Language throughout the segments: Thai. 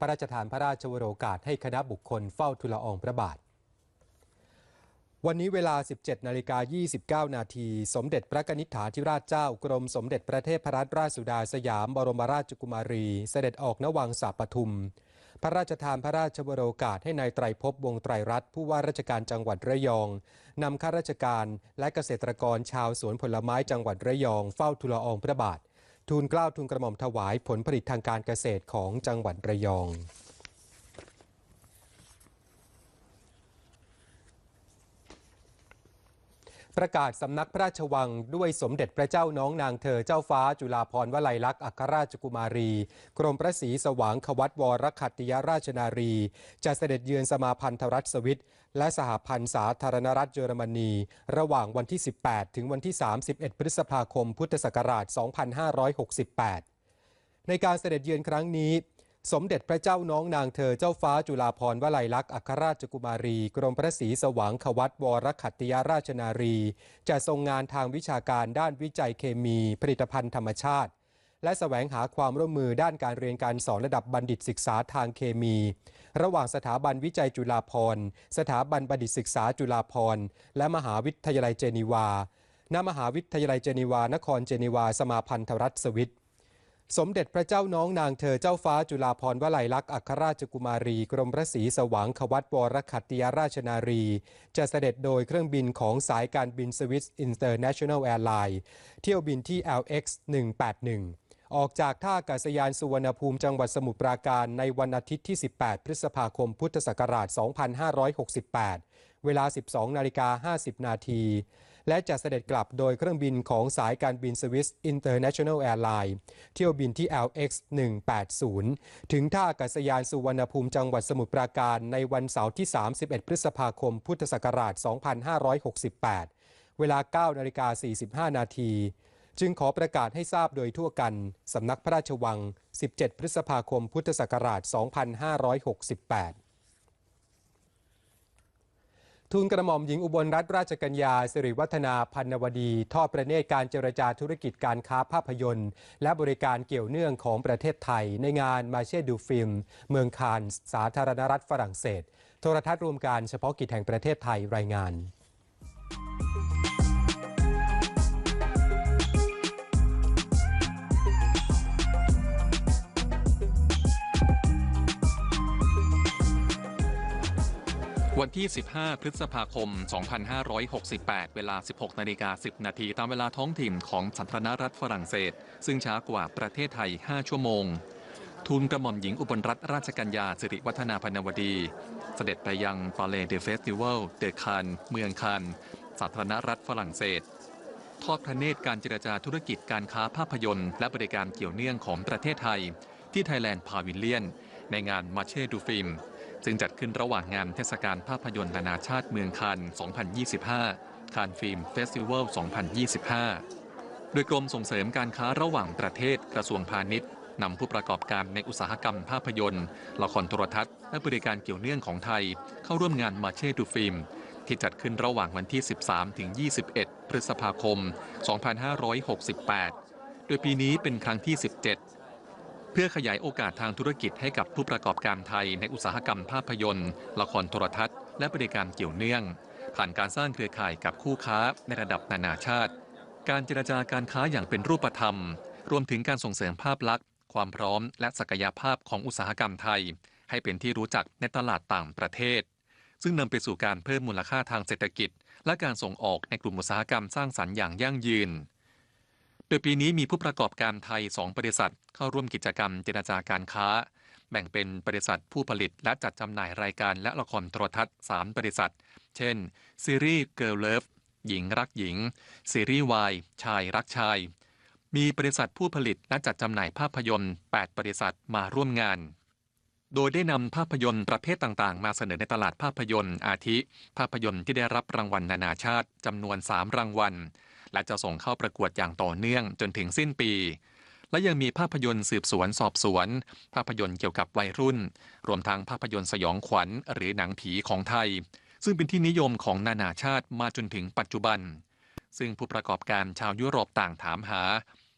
พระราชทานพระราชวโรกาสให้คณะบุคคลเฝ้าทุลอองพระบาท วันนี้เวลา 17นาฬิกา29 นาที สมเด็จพระนิษฐาธิราชเจ้ากรมสมเด็จพระเทพรัตนราชสุดาสยามบรมราชกุมารี เสด็จออกนวังสาปทุม พระราชทานพระราชวโรกาสให้ในายไตรภพวงไตรรัตน์ผู้ว่าราชการจังหวัดระยองนำข้าราชการและเกษตรกรชาวสวนผลไม้จังหวัดระยองเฝ้าทุลอองพระบาท ทูลเกล้าทูลกระหม่อมถวายผลผลิตทางการเกษตรของจังหวัดระยอง ประกาศสำนักพระราชวังด้วยสมเด็จพระเจ้าน้องนางเธอเจ้าฟ้าจุฬาภรณ์วลัยลักษณ์อัครราชกุมารี กรมพระศรีสว่างขวัตวรคัตติยราชนารี จะเสด็จเยือนสมาพันธรัฐสวิตและสหพันธ์สาธารณรัฐเยอรมนี ระหว่างวันที่ 18 ถึงวันที่ 31 พฤษภาคม พุทธศักราช 2568 ในการเสด็จเยือนครั้งนี้ สมเด็จพระเจ้าน้องนางเธอเจ้าฟ้าจุฬาภรณ์วลัยลักษณ์อัครราชกุมารี กรมพระศรีสว่างขวัตวรขัตติยราชนารี จะทรงงานทางวิชาการด้านวิจัยเคมี ผลิตภัณฑ์ธรรมชาติ และแสวงหาความร่วมมือด้านการเรียนการสอนระดับบัณฑิตศึกษาทางเคมี ระหว่างสถาบันวิจัยจุฬาภรณ์สถาบันบัณฑิตศึกษาจุฬาภรณ์และมหาวิทยาลัยเจนีวาณมหาวิทยาลัยเจนีวานครเจนีวาสมาพันธรัฐสวิต สมเด็จพระเจ้าน้องนางเธอเจ้าฟ้าจุฬาภรณ์วลัยลักษณ์อัครราชกุมารี กรมพระศรีสว่างขวัตวรขัตติยราชนารี จะเสด็จโดยเครื่องบินของสายการบินสวิสอินเตอร์เนชั่นแนลแอร์ไลน์เที่ยวบินที่ LX 181 ออกจากท่าอากาศยานสุวรรณภูมิจังหวัดสมุทรปราการในวันอาทิตย์ที่ 18 พฤษภาคมพุทธศักราช 2568 เวลา 12 นาฬิกา 50 นาที และจะเสด็จกลับโดยเครื่องบินของสายการบินสวิสอินเตอร์เนชั่นแนลแอร์ไลน์เที่ยวบินที่ LX 180ถึงท่าอากาศยานสุวรรณภูมิจังหวัดสมุทรปราการในวันเสาร์ที่ 31 พฤษภาคม พุทธศักราช 2568 เวลา 9 นาฬิกา 45 นาทีจึงขอประกาศให้ทราบโดยทั่วกัน สำนักพระราชวัง 17 พฤษภาคม พุทธศักราช 2568 ทูลกระหม่อมหญิงอุบลรัตนราชกัญญาสิริวัฒนาพันวดี ทอดประเนตรการเจรจาธุรกิจการค้าภาพยนตร์ และบริการเกี่ยวเนื่องของประเทศไทย ในงานมาเช่ดูฟิล์ม เมืองคานส์สาธารณรัฐฝรั่งเศส โทรทัศน์รวมการเฉพาะกิจแห่งประเทศไทยรายงาน วันที่ 15 พฤษภาคม 2568 เวลา 16 นาฬิกา 10 นาที ตามเวลาท้องถิ่นของสาธารณรัฐฝรั่งเศส ซึ่งช้ากว่าประเทศไทย 5 ชั่วโมง ทูลกระหม่อมหญิงอุบลรัตนราชกัญญาสิริวัฒนาพนวดี เสด็จไปยังปาเลเดเฟสติวัลเดคานเมืองคานสาธารณรัฐฝรั่งเศส ทอดพระเนตรการเจรจาธุรกิจการค้าภาพยนตร์ และบริการเกี่ยวเนื่องของประเทศไทย ที่ไทยแลนด์พาวิลเลียนในงานมาเช่ดูฟิล์ม ซึ่งจัดขึ้นระหว่างงานเทศกาลภาพยนตร์นานาชาติเมืองคาน2025 คานฟิล์มเฟสติวัล 2025 โดยกรมส่งเสริมการค้าระหว่างประเทศกระทรวงพาณิชย์นำผู้ประกอบการในอุตสาหกรรมภาพยนตร์ ละครโทรทัศน์ และบริการเกี่ยวเนื่องของไทย เข้าร่วมงานมาเช่ดูฟิล์ม ที่จัดขึ้นระหว่างวันที่ 13 ถึง 21 พฤษภาคม 2568 โดยปีนี้เป็นครั้งที่ 17 เพื่อขยายโอกาสทางธุรกิจให้กับผู้ประกอบการไทยในอุตสาหกรรมภาพยนตร์ ละครโทรทัศน์ และบริการเกี่ยวเนื่อง ผ่านการสร้างเครือข่ายกับคู่ค้าในระดับนานาชาติ การเจรจาการค้าอย่างเป็นรูปธรรม รวมถึงการส่งเสริมภาพลักษณ์ ความพร้อม และศักยภาพของอุตสาหกรรมไทย ให้เป็นที่รู้จักในตลาดต่างประเทศ ซึ่งนำไปสู่การเพิ่มมูลค่าทางเศรษฐกิจ และการส่งออกในกลุ่มอุตสาหกรรมสร้างสรรค์อย่างยั่งยืน ดยปีนี้มีผู้ประกอบการไทย 2 บริษัท เข้าร่วมกิจกรรมเจรจาการค้า แบ่งเป็นบริษัทผู้ผลิตและจัดจำหน่ายรายการและละครโทรทัศน์ 3 บริษัท เช่น ซีรีส์ Girl Love หญิงรักหญิง ซีรีส์วายชายรักชาย มีบริษัทผู้ผลิตและจัดจำหน่ายภาพยนตร์ 8 บริษัทมาร่วมงาน โดยได้นำภาพยนตร์ประเภทต่างๆ มาเสนอในตลาดภาพยนตร์อาทิ ภาพยนตร์ที่ได้รับรางวัลนานาชาติจำนวน 3 รางวัล และจะส่งเข้าประกวดอย่างต่อเนื่องจนถึงสิ้นปี และยังมีภาพยนตร์สืบสวนสอบสวน ภาพยนตร์เกี่ยวกับวัยรุ่น รวมทั้งภาพยนตร์สยองขวัญหรือหนังผีของไทย ซึ่งเป็นที่นิยมของนานาชาติมาจนถึงปัจจุบัน ซึ่งผู้ประกอบการชาวยุโรปต่างถามหา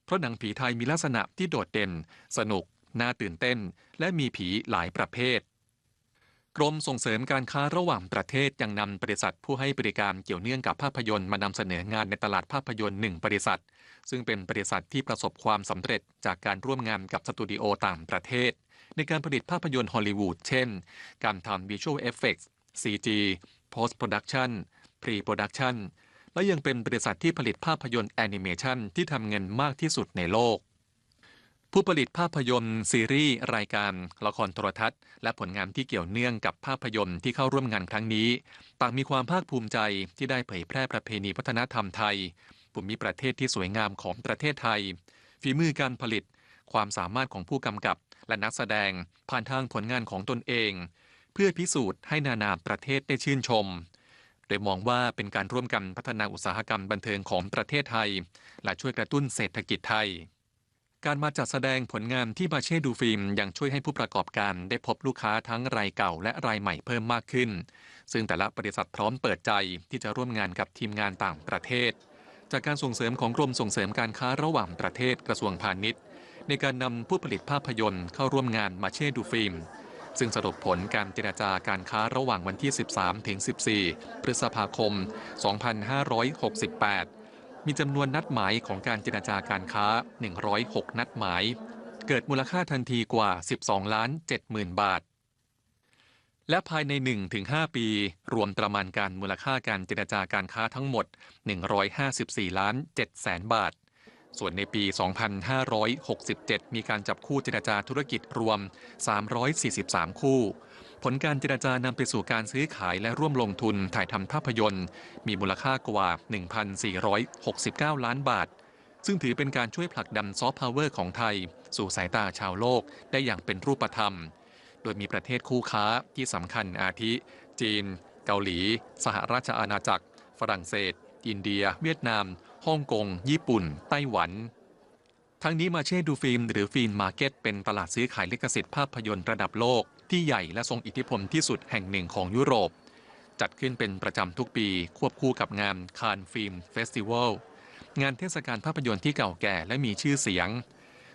เพราะหนังผีไทยมีลักษณะที่โดดเด่น สนุก น่าตื่นเต้น และมีผีหลายประเภท กรมส่งเสริมการค้าระหว่างประเทศยังนำบริษัทผู้ให้บริการเกี่ยวเนื่องกับภาพยนตร์มานำเสนองานในตลาดภาพยนตร์หนึ่งบริษัท ซึ่งเป็นบริษัทที่ประสบความสำเร็จจากการร่วมงานกับสตูดิโอต่างประเทศ ในการผลิตภาพยนตร์ฮอลลีวูดเช่น การทำ Visual Effects CG Post Production Pre Production และยังเป็นบริษัทที่ผลิตภาพยนตร์แอนิเมชันที่ทำเงินมากที่สุดในโลก ผู้ผลิตภาพยนตร์ซีรีส์รายการละครโทรทัศน์ และผลงานที่เกี่ยวเนื่องกับภาพยนตร์ที่เข้าร่วมงานครั้งนี้ ต่างมีความภาคภูมิใจที่ได้เผยแพร่ประเพณีวัฒนธรรมไทย ภูมิประเทศที่สวยงามของประเทศไทย ฝีมือการผลิต ความสามารถของผู้กำกับ และนักแสดงผ่านทางผลงานของตนเอง เพื่อพิสูจน์ให้นานาประเทศได้ชื่นชม โดยมองว่าเป็นการร่วมกันพัฒนาอุตสาหกรรมบันเทิงของประเทศไทย และช่วยกระตุ้นเศรษฐกิจไทย การมาจัดแสดงผลงานที่มาเช่ดูฟิล์มยังช่วยให้ผู้ประกอบการได้พบลูกค้าทั้งรายเก่าและรายใหม่เพิ่มมากขึ้น ซึ่งแต่ละบริษัทพร้อมเปิดใจที่จะร่วมงานกับทีมงานต่างประเทศ จากการส่งเสริมของกรมส่งเสริมการค้าระหว่างประเทศกระทรวงพาณิชย์ ในการนำผู้ผลิตภาพยนตร์เข้าร่วมงานมาเช่ดูฟิล์ม ซึ่งสรุปผลการเจรจาการค้าระหว่างวันที่ 13ถึง14 พฤษภาคม 2568 มีจำนวนนัดหมายของการเจรจาการค้า 106 นัดหมาย เกิดมูลค่าทันทีกว่า 12 ล้าน7หมื่นบาท และภายใน 1-5 ปี รวมประมาณการมูลค่าการเจรจาการค้าทั้งหมด 154 ล้าน7แสนบาท ส่วนในปี 2567 มีการจับคู่เจรจาธุรกิจรวม 343 คู่ ผลการเจรจานำไปสู่การซื้อขายและร่วมลงทุนถ่ายทำภาพยนตร์ มีมูลค่ากว่า 1,469 ล้านบาท ซึ่งถือเป็นการช่วยผลักดันซอฟต์พาวเวอร์ของไทย สู่สายตาชาวโลกได้อย่างเป็นรูปธรรม โดยมีประเทศคู่ค้าที่สำคัญอาทิ จีน เกาหลี สหราชอาณาจักร ฝรั่งเศส อินเดีย เวียดนามฮ่องกง ญี่ปุ่น ไต้หวันทั้งนี้มาเช่ดูฟิล์มหรือฟิล์มมาร์เก็ตเป็นตลาดซื้อขายลิขสิทธิ์ภาพยนตร์ระดับโลก ที่ใหญ่และทรงอิทธิพลที่สุดแห่งหนึ่งของยุโรป จัดขึ้นเป็นประจำทุกปีควบคู่กับงานคานฟิล์มเฟสติวัลงานเทศกาลภาพยนตร์ที่เก่าแก่และมีชื่อเสียง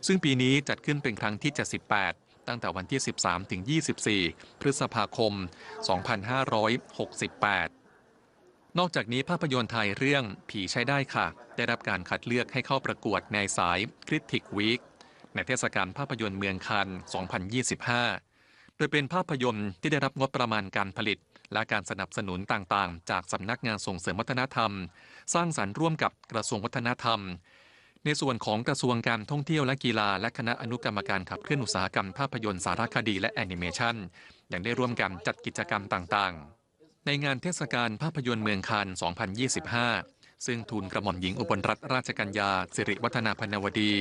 ซึ่งปีนี้จัดขึ้นเป็นครั้งที่ 78 ตั้งแต่วันที่ 13 ถึง 24 พฤษภาคม 2568 นอกจากนี้ภาพยนตร์ไทยเรื่องผีใช้ได้ค่ะ ได้รับการคัดเลือกให้เข้าประกวดในสาย Critic Week ในเทศกาลภาพยนตร์เมืองคาน2025 โดยเป็นภาพยนตร์ที่ได้รับงบประมาณการผลิต และการสนับสนุนต่างๆ จากสำนักงานส่งเสริมวัฒนธรรม สร้างสรรค์ร่วมกับกระทรวงวัฒนธรรม ในส่วนของกระทรวงการท่องเที่ยวและกีฬา และคณะอนุกรรมการขับเคลื่อนอุตสาหกรรมภาพยนตร์สารคดีและแอนิเมชันยังได้ร่วมกันจัดกิจกรรมต่างๆ ในงานเทศกาลภาพยนตร์เมืองคาน 2025 ซึ่งทูลกระหม่อมหญิงอุบลรัตนราชกัญญาสิริวัฒนาพนวดี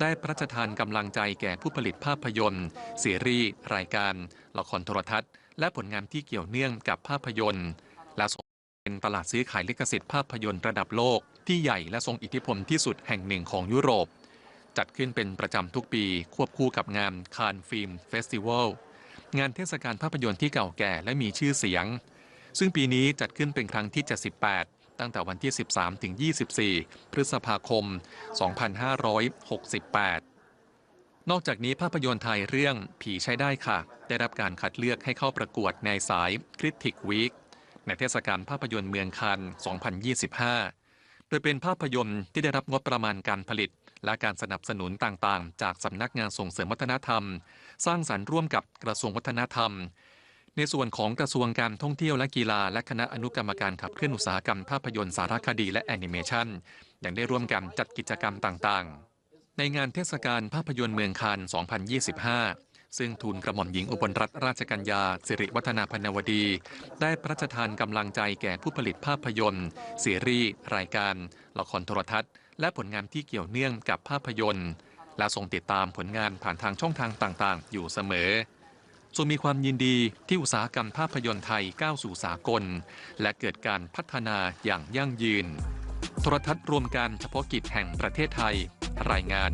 ได้พระราชทานกำลังใจแก่ผู้ผลิตภาพยนตร์ ซีรีส์ รายการ ละครโทรทัศน์ และผลงานที่เกี่ยวเนื่องกับภาพยนตร์ และส่งเป็นตลาดซื้อขายลิขสิทธิ์ภาพยนตร์ระดับโลก ที่ใหญ่และทรงอิทธิพลที่สุดแห่งหนึ่งของยุโรป จัดขึ้นเป็นประจำทุกปี ควบคู่กับงานคานฟิล์มเฟสติวัลงานเทศกาลภาพยนตร์ที่เก่าแก่และมีชื่อเสียง ซึ่งปีนี้จัดขึ้นเป็นครั้งที่ 78 ตั้งแต่วันที่ 13 ถึง 24 พฤษภาคม 2568นอกจากนี้ภาพยนตร์ไทยเรื่องผีใช้ได้ค่ะ ได้รับการคัดเลือกให้เข้าประกวดในสาย Critic Week ในเทศกาลภาพยนตร์เมืองคาน2025 โดยเป็นภาพยนตร์ที่ได้รับงบประมาณการผลิต และการสนับสนุนต่างๆ จากสำนักงานส่งเสริมวัฒนธรรม สร้างสรรค์ร่วมกับกระทรวงวัฒนธรรม ในส่วนของกระทรวงการท่องเที่ยวและกีฬาและคณะอนุกรรมการขับเคลื่อนอุตสาหกรรมภาพยนตร์สารคดีและแอนิเมชันยังได้ร่วมกันจัดกิจกรรมต่างๆ ในงานเทศกาลภาพยนตร์เมืองคาน 2025 ซึ่งทูลกระหม่อมหญิงอุบลรัตนราชกัญญา สิริวัฒนาพนวดี ได้พระราชทานกำลังใจแก่ผู้ผลิตภาพยนตร์ ซีรีส์ รายการ ละครโทรทัศน์ และผลงานที่เกี่ยวเนื่องกับภาพยนตร์ และทรงติดตามผลงานผ่านทางช่องทางต่างๆ อยู่เสมอ ส่วนมีความยินดีที่อุตสาหกรรมภาพยนตร์ไทยก้าวสู่สากล และเกิดการพัฒนาอย่างยั่งยืน โทรทัศน์รวมการเฉพาะกิจแห่งประเทศไทย รายงาน